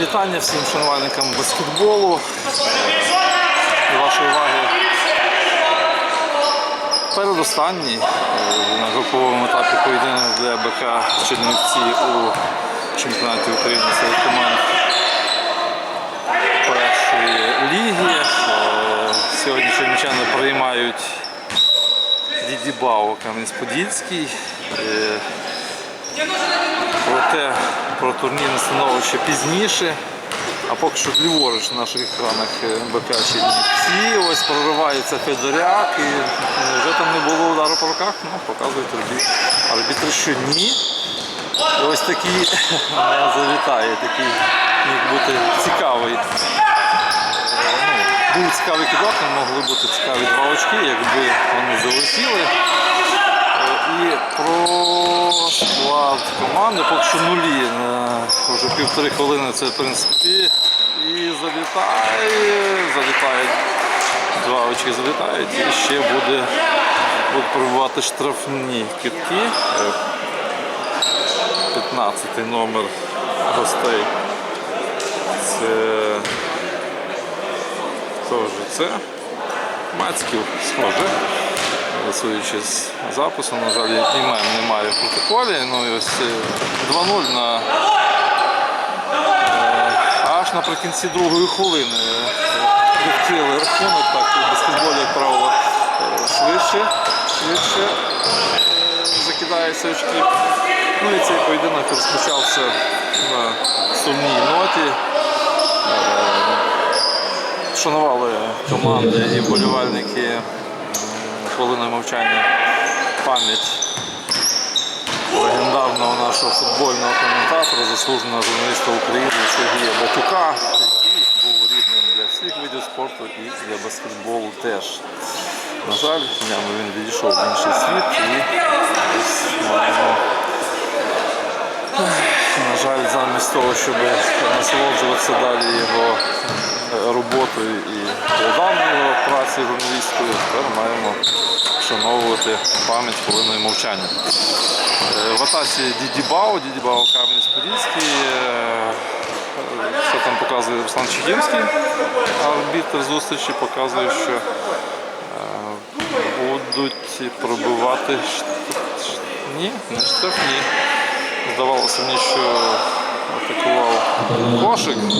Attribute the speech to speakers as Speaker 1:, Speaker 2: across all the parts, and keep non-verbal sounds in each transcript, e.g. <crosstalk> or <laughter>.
Speaker 1: Вітання всім шанувальникам баскетболу. До вашої уваги. Передостанній е, на груповому етапі поєдинок для БК Чернівці у чемпіонаті України серед команд першої ліги. Е, Сьогодні чернівчани приймають Дідібао Кам'янець-Подільський. Е, Проте про турнірне становище пізніше. А поки що ліворуч на наших екранах е, БК Чернівці. Ось проривається Федоряк і е, вже там не було удару по руках, ну, показують арбітр, арбітр, що ні. І ось такий <laughs> завітає, такий міг бути цікавий. Е, Ну, був цікавий кидок, могли бути цікаві два очки, якби вони залетіли. І про склад команди поки що нулі. Вже півтори хвилини це в принципі. І залітає, залітає. Два очки залітають і ще буде, будуть пробувати штрафні китки. 15 номер гостей. Це хто ж це? Мацьків схоже судячи з запису, на жаль, імен немає в протоколі. Ну і ось е, 2-0 на е, аж наприкінці другої хвилини е, відкрили рахунок, так і в баскетболі, як правило, е, швидше, швидше е, закидається очки. Ну і цей поєдинок розпочався на сумній ноті. Е, Шанували команди і вболівальники хвилиною мовчання пам'ять легендарного нашого футбольного коментатора, заслуженого журналіста України Сергія Батюка, який був рідним для всіх видів спорту і для баскетболу теж. На жаль, днями він відійшов в інший світ і маємо. Жаль, замість того, щоб насолоджуватися далі його е, роботою і його праці журналістською, тепер маємо вшановувати пам'ять хвилиною мовчання. Е, В атаці Дідібао, Дідібао Кам'янець-Подільський. е, Що там показує Руслан Чигінський, арбітр зустрічі показує, що е, будуть пробивати ні, не штрафні. Здавалося мені, що атакував кошик. Е,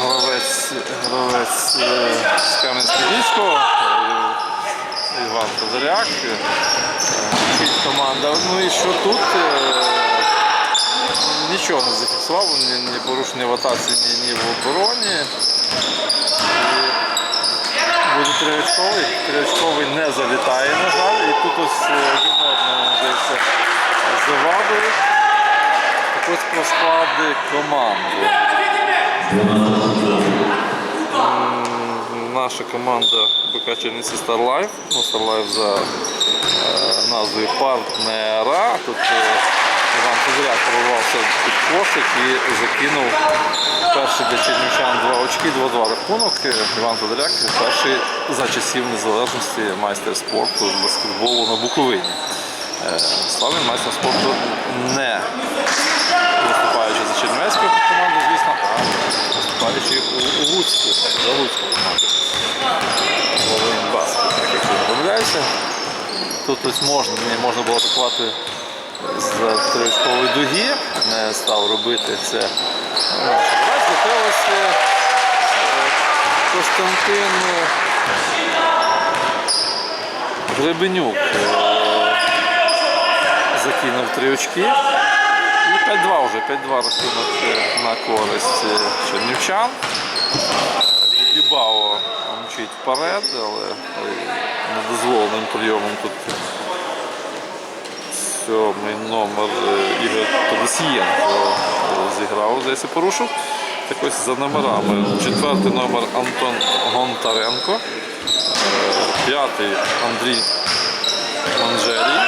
Speaker 1: Гравець, гравець е, з Кам'янець-Подільського, е, Іван Федоряк, е, команда. Ну і що тут? Е, Нічого не зафіксував, ні, ні порушення в атаці, ні, ні в обороні. Буде триочковий. Триочковий не залітає, на жаль. І тут ось е, один одному здається завадують. Так ось про склади команди. Наша команда БК Чернівці Старлайф. Ну, Старлайф за е, назвою партнера. Тут е, Іван Козиряк прорвався під кошик і закинув перший для чернівчан два очки, 2-2 рахунок. Іван Федоряк перший за часів незалежності майстер спорту з баскетболу на Буковині. Е, він майстер спорту не виступаючи за Чернівецьку команду, звісно, а виступаючи у, Луцьку, за Луцьку команду. Волинь Баскет, так як я помиляюся. Тут ось можна, можна було атакувати з триочкової дуги, не став робити це. Зате е, Костянтин е, Гребенюк е, закинув три очки. І 5-2 вже, 5-2 рахунок на користь чернівчан. Дібао мчить вперед, але недозволеним прийомом тут сьомий номер е, Ігор Тодосієнко е, зіграв, здається, порушив. Так ось за номерами. Четвертий номер Антон Гонтаренко, е, п'ятий Андрій Манжерій,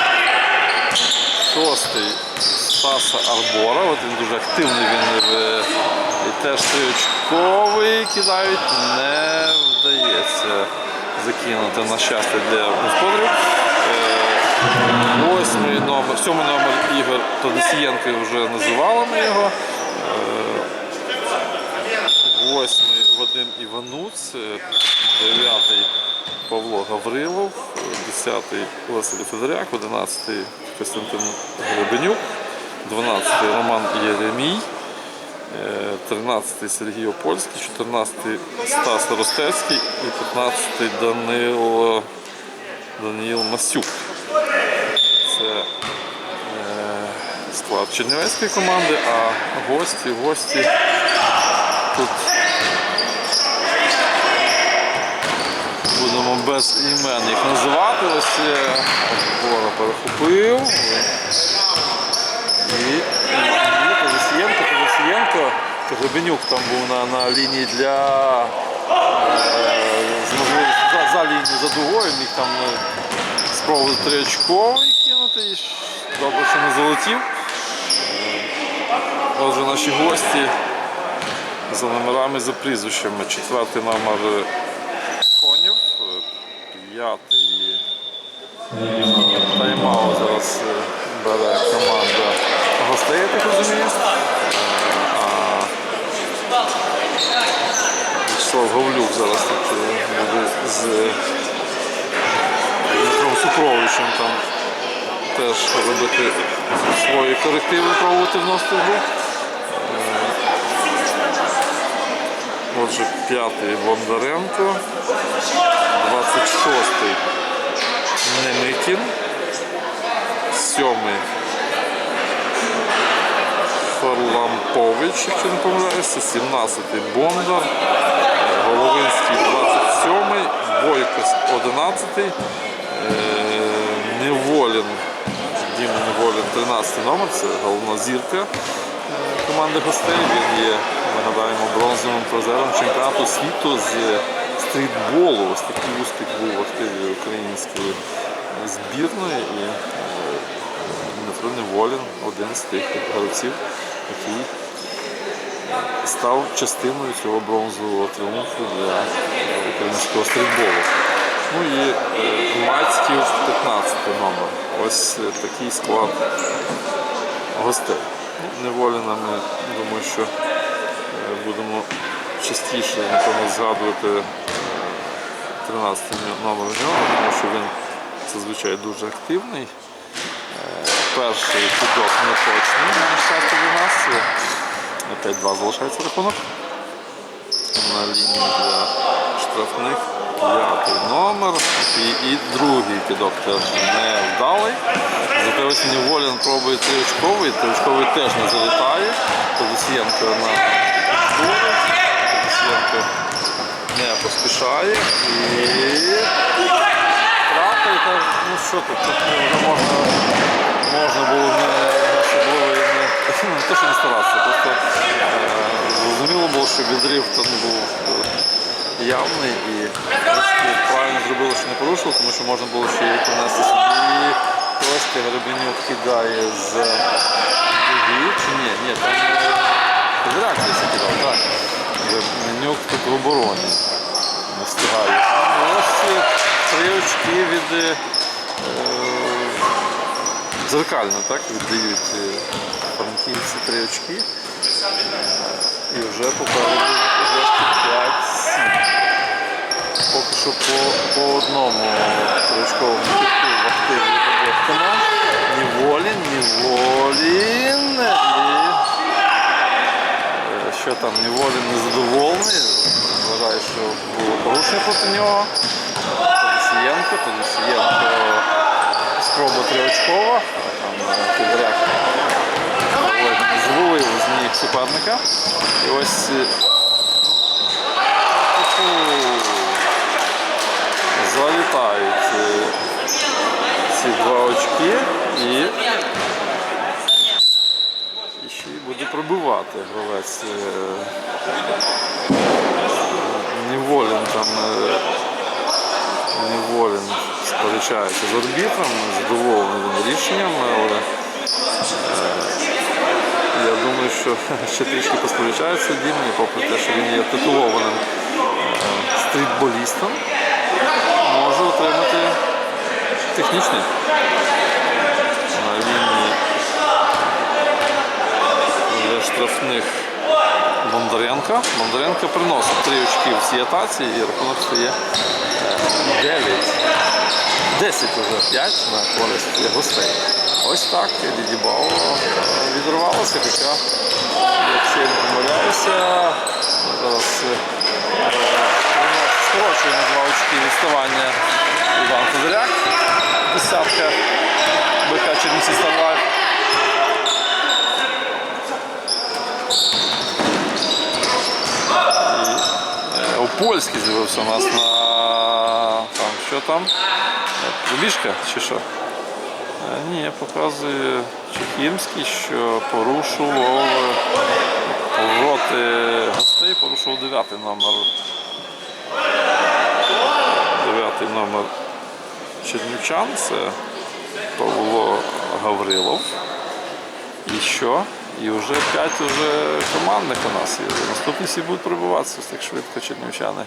Speaker 1: шостий Стаса Арбора. От він дуже активний, він е, і теж триочковий кидають, не вдається закинути на щастя для господарів. Е, Восьмий номер, сьомий номер Ігор Тодосієнко вже називали ми його. Е, Восьмий Вадим Івануц, е, дев'ятий Павло Гаврилов, е, десятий Василь Федоряк, одинадцятий Костянтин Гребенюк, дванадцятий Роман Єремій, е, тринадцятий Сергій Опольський, чотирнадцятий Стас Ростецький і п'ятнадцятий Данило Даніїл Масюк. Це е, склад Чернівецької команди, а гості, гості тут будемо без імен їх називати. Ось Бора перехопив. І, Тодосієнко, Тодосієнко, Гребенюк там був на, на лінії для е, за, за лінією за дугою, міг там е, спробувати триочковий кинути добре, що не залетів. Отже, наші гості за номерами за прізвищами. Четвертий номер Конів, п'ятий тайм-аут зараз е, бере команда гостей, я так розумію. Вячеслав Говлюк зараз тут е, буде з Дмитром Супровичем там теж робити свої корективи, пробувати вносити гру. Отже, п'ятий Бондаренко, 26-й Немикін, сьомий Харлампович, якщо не помиляюся, 17-й Бондар, Головинський 27-й, Бойко 11-й, е, Неволін, Діма Неволін 13-й номер, це головна зірка команди гостей. Він є, нагадаємо, бронзовим призером чемпіонату світу з стрітболу. Ось такий успіх був в активі української збірної. І е, Дмитро Неволін один з тих гравців, який став частиною цього бронзового тріумфу для українського стрітболу. Ну і е, Мацьків 15 номер. Ось е, такий склад гостей. Неволінами, думаю, що е, будемо частіше напевно, згадувати е, 13 номер нього, тому що він зазвичай дуже активний. Е, Перший підок не точний, на щастя для нас. Е, 5-2 залишається рахунок. На лінії для штрафних п'ятий номер. І, і другий теж не вдалий. Зате ось Неволін пробує триочковий, триочковий теж не залітає. Тодосієнко на зборі. Тодосієнко не поспішає. І трапа, і ну що тут, тут вже можна, можна було не не особливо не, <laughs> не те, що не старатися, просто е, зрозуміло було, що відрив там був е, явний і правильно зробили, що не порушили, тому що можна було ще й принести собі. Костя Гребенюк кидає з дуги, чи ні, ні, там е, федерація це кидав, так. Гребенюк тут в обороні не встигає. Ось е, три очки від е, дзеркально, так, віддають е, франківці три очки. І вже попереду вже 5-7. Що по, по одному тричковому кітку в активі обох команд. Неволін, Неволін. І е, що там, Неволін незадоволений. Вважає, що було порушення проти нього. Тодосієнко, Тодосієнко спроба триочкова. Там е, Федоряк ледь звалив з ніг суперника. І ось е. Залітають е, ці два очки і, і ще й буде пробивати гравець. е, Неволін там е, Неволін сперечається з арбітром, задоволений він рішенням, але я думаю, що <laughs> ще трішки посперечається Дімені, попри те, що він є титулованим стрітболістом, може отримати технічний. На лінії для штрафних Бондаренка. Бондаренко приносить три очки в цій атаці і рахунок стає е, 9. 10 вже 5 на користь гостей. Ось так Дідібао відривалося, хоча, якщо я не помиляюся, зараз на два очки відставання Іван Федоряк. Десятка БК Чернівці Старлайф. Е, У Польській з'явився у нас на там, що там? Е, чи що? Е, Ні, показує Чехімський, що порушував повороти гостей, порушував дев'ятий номер. Номер Чернівчан, це Павло Гаврилов. І що? І вже п'ять уже командних у нас є. Наступні всі будуть пробиватися так швидко чернівчани.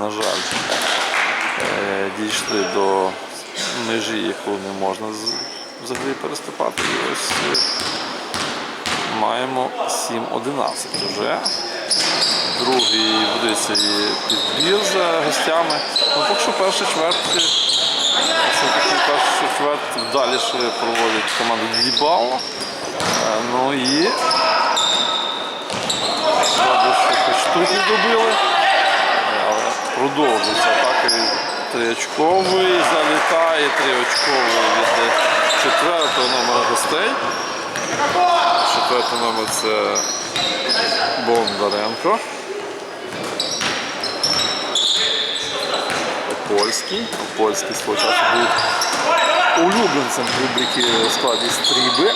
Speaker 1: На жаль, е, дійшли до межі, яку не можна взагалі переступати. І ось е, маємо 7-11 вже. Другий будеться і підбір за гостями. Ну, поки що перша чверть. першу чверть далі проводить команда Дібало. Е, Ну і хоч тут не добили, продовжується атака від залітає триочковий від четвертого номера гостей. Четвертий номер це Бондаренко. Польський. Польський свого був улюбленцем рубрики в складі стріби.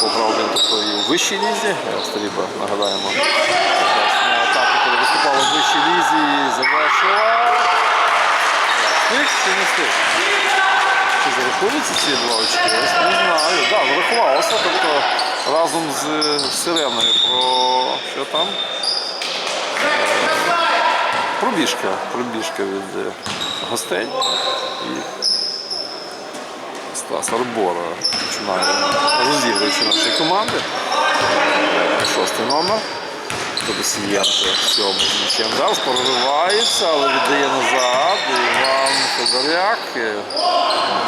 Speaker 1: Пограв він тобто і у вищій лізі. Стріба, нагадаємо, на етапі, коли виступала в вищій лізі і завершила. Встиг чи не встиг? Чи зарахуються ці два очки? Ось не знаю. Так, да, зарахувалося. Тобто разом з Сиреною про що там? Е, Пробіжка, пробіжка від е, гостей. І Стас Арбора починає розігруються наші команди. Е, Шостий номер. Тобто сьомий м'ячем. Зараз проривається, але віддає назад. Іван Федоряк. Е,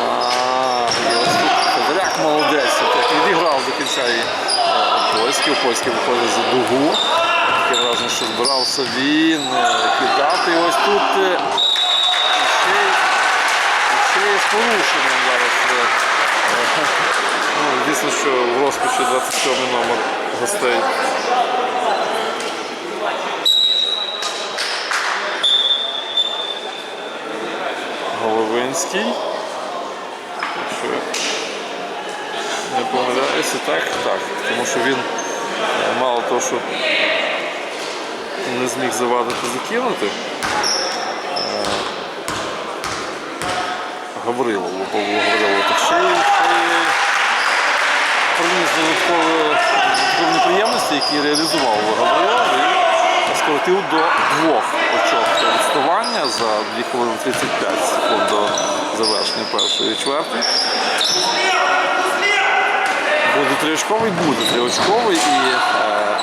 Speaker 1: на- і ось тут Федоряк молодець. Відіграв до кінця і е, Польський. Польський виходить за дугу. Таке враження, що збирався він кидати. Ось тут е, ще ще є з порушенням зараз. е, <laughs> Ну, звісно, що в розпачі 27 номер гостей. Головинський. Не помиляюся, так, так. Тому що він е, мало того, що не зміг завадити закинути. Гаврилову, Павлу Гаврилову. Так ще й приніс додаткові неприємності, які реалізував Гаврилов і скоротив до двох очок відставання за 2 хвилини 35 секунд до завершення першої чверти. Буде триочковий, буде триочковий і е,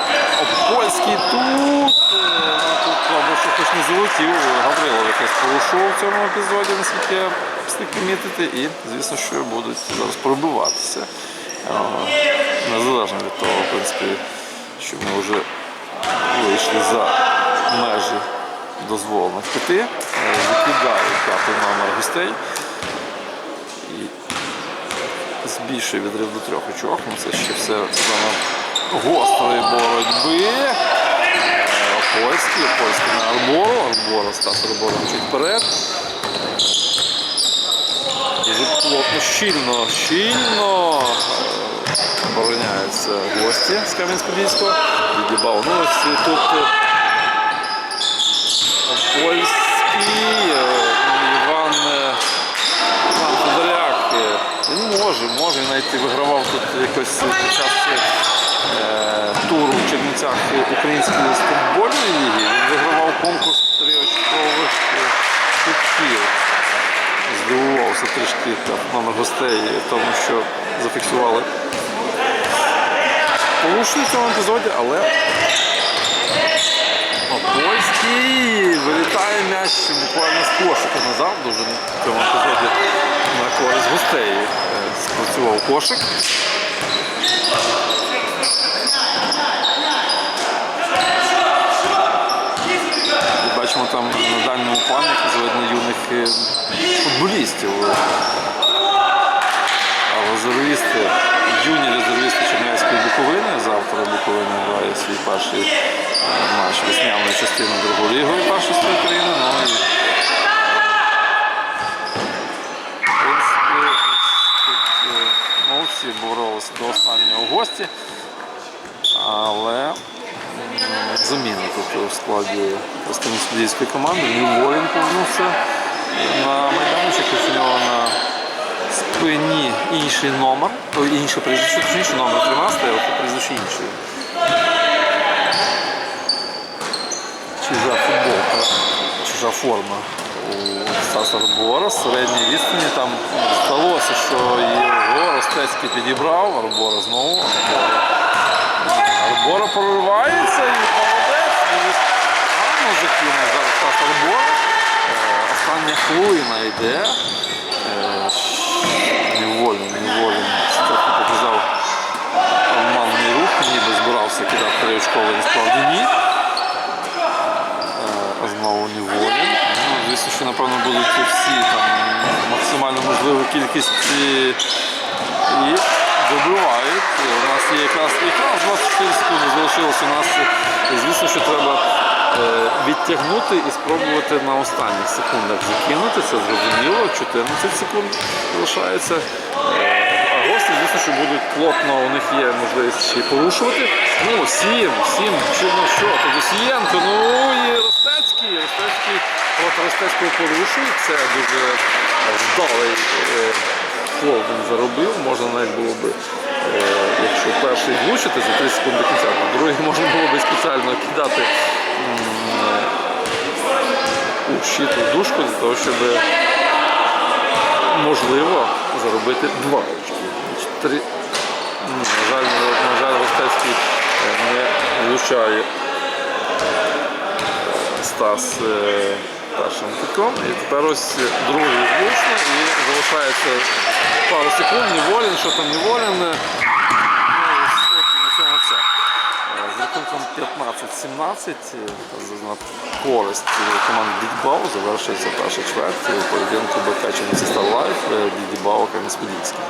Speaker 1: Польський тут. е, тут правда, що хоч не залетів, Гаврилов якось порушував в цьому епізоді, наскільки я встиг помітити, і звісно, що будуть зараз пробиватися. Е, Незалежно від того, в принципі, що ми вже вийшли за межі дозволених п'яти, е, закидають п'ятий номер гостей. Збільшує відрив до трьох очок. Ну, це ще все зона гострої боротьби. Е, Польський, польський на Арбору, Арбора Стас Арбора чуть вперед. Дуже плотно, щільно, щільно е, обороняються гості з Кам'янськ-Подільського. Відібав. Ну, ось тут е, польський е, Іван. е, Іван Федоряк, е, він може, може, він навіть вигравав тут якось під час е, туру в Чернівцях української футбольної ліги. Він вигравав конкурс трьохочкових е, кутків. здивувався трішки там, номер гостей тому, що зафіксували порушення в цьому епізоді, але Польський вилітає м'яч буквально з кошика назад, дуже в цьому епізоді на користь гостей е, спрацював кошик. Бачимо там на дальньому плані видно юних е, футболістів. А резервісти, юні резервісти Чернівецької Буковини. Завтра Буковина грає свій перший е, матч весняної частини другої ліги першості України і, е, в принципі, ось тут, е, молодці боролися до останнього гості. Але заміна тут в складі Станіславської команди. Ніволін повернувся на майданчик, у нього на спині інший номер, о, інше прізвище, точніше номер 13, а прізвище інший. Чужа футболка, чужа форма у Стаса Арбора з середньої відстані. Там здалося, що його Ростецький підібрав, Арбора знову. Арбора проривається і молодець. Гарно закинув зараз Стас Арбора. Е, Остання хвилина йде. Неволін, неволін. Спочатку показав обманний рух, ніби збирався кидати триочковий, насправді ні. Е, Знову неволін. Звісно, що напевно будуть всі там максимально можливу кількість і, і добивають. У нас є якраз, якраз 24 секунди залишилося. У нас, е, звісно, що треба е, відтягнути і спробувати на останніх секундах закинути. Це зрозуміло. 14 секунд залишається. Гості, звісно, що будуть плотно, у них є можливість ще й порушувати. Ну, 7, 7, чи ну що, то Досієнко, ну і Ростецький. Ростецький проти Ростецького порушує. Це дуже вдалий е, фол він заробив. Можна навіть було би, е, якщо перший влучити за 3 секунди до кінця, то другий можна було би спеціально кидати е, у щит у дужку для того, щоб можливо заробити два очки. Три. На жаль, на жаль, Ростецький е, не влучає Стас е, першим китком. І тепер ось другий влучно і залишається пару секунд. Неволін, що там неволін. е, Ну, на цьому все. Е, З рахунком 15-17 е, користь команди Дідбау завершується перша чверть поєдинку Чернівці Старлайф Дідбау Кам'янець-Подільський.